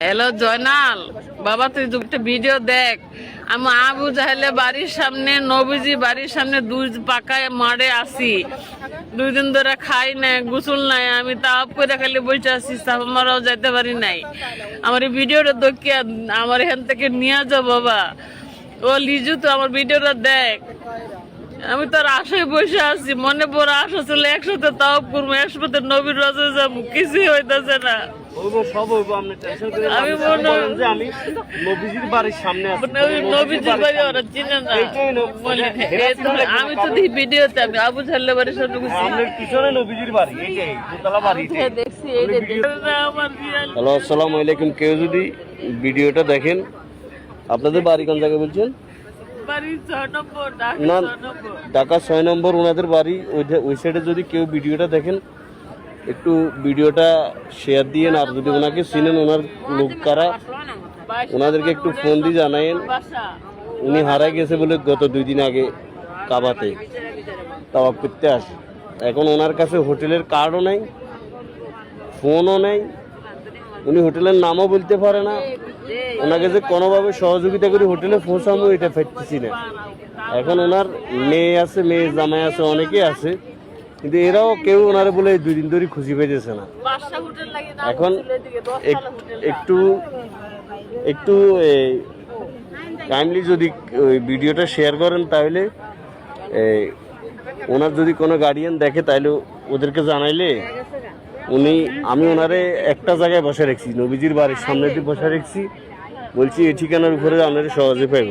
Hello Joynal, বাবা তুই একটা ভিডিও দেখ। আমি আবু জাহেলে বাড়ির সামনে, নবীজি বাড়ির সামনে দুই পাকায় মারে আসি। দুই দিন ধরে খাই নাই, গোসল নাই, আমি তাপ করে খালি বসে আসি সাপ মারাও যাইতে পারি নাই। আমার এই ভিডিওটা দেখিয়া আমার এখান থেকে নিয়ে যাও বাবা। ও লিজু তো আমার ভিডিওটা দেখ। আমি তোর আশায় বসে আছি মনে বড় আশা ছিল একসাথে তাও করব একসাথে নবীর রাজে যাব কিছুই হইতেছে না। আমি আমি মনে- আমি নবীজির বাড়ির সামনে নবীজির বাড়ি ওরা চিনে না। এইটাই ন- বলি, হেরা এই তো চিনলে আমি তো দেখি ভিডিওতে আমি আবু ঝাল্লে বাড়ির সামনে পিছনে নবীজির বাড়ি এইটাই দোতলা বাড়ি এটাই। দেখছি এই যে না, আমার রিয়াল হ্যালো আসসালামু আলাইকুম। কেউ যদি ভিডিওটা দেখেন আপনাদের বাড়ি কোন জায়গায় বলছেন বাড়ি ছয় নম্বর ঢাকা না ঢাকা ছয় নম্বর ওনাদের বাড়ি ওই ওই সাইডে যদি কেউ ভিডিওটা দেখেন একটু ভিডিওটা শেয়ার দিয়েন আর যদি ওনাকে চিনেন ওনার লোক কারা ওনাদেরকে একটু ফোন দিয়ে জানায়েন। উনি হারাই গেছে বলে গত দুই দিন আগে কাবাতে। তাওয়াব করতে আসে। এখন ওনার কাছে হোটেলের কার্ডও নেই ফোনও নেই উনি হোটেলের নামও বলতে পারে না। ওনাকে যে কোনোভাবে সহযোগিতা করে হোটেলে পৌঁছানো এটা ফেরতেছি না। এখন ওনার মেয়ে আছে, মেয়ে জামাই আছে অনেকে আছে। কিন্তু এরাও কেউ ওনারে বলে দুই দিন ধরে খুশি পেয়েছে না। এখন এক- একটু একটু কাইন্ডলি যদি ওই ভিডিওটা শেয়ার করেন তাহলে ওনার যদি কোনো গার্ডিয়ান দেখে তাহলে ওদেরকে জানাইলে উনি, আমি ওনারে একটা জায়গায় বসে রেখেছি, নবীজির বাড়ির সামনে দিয়ে বসে রেখেছি। বলছি, এই ঠিকানার উপরে আপনারা সহজে পাইব।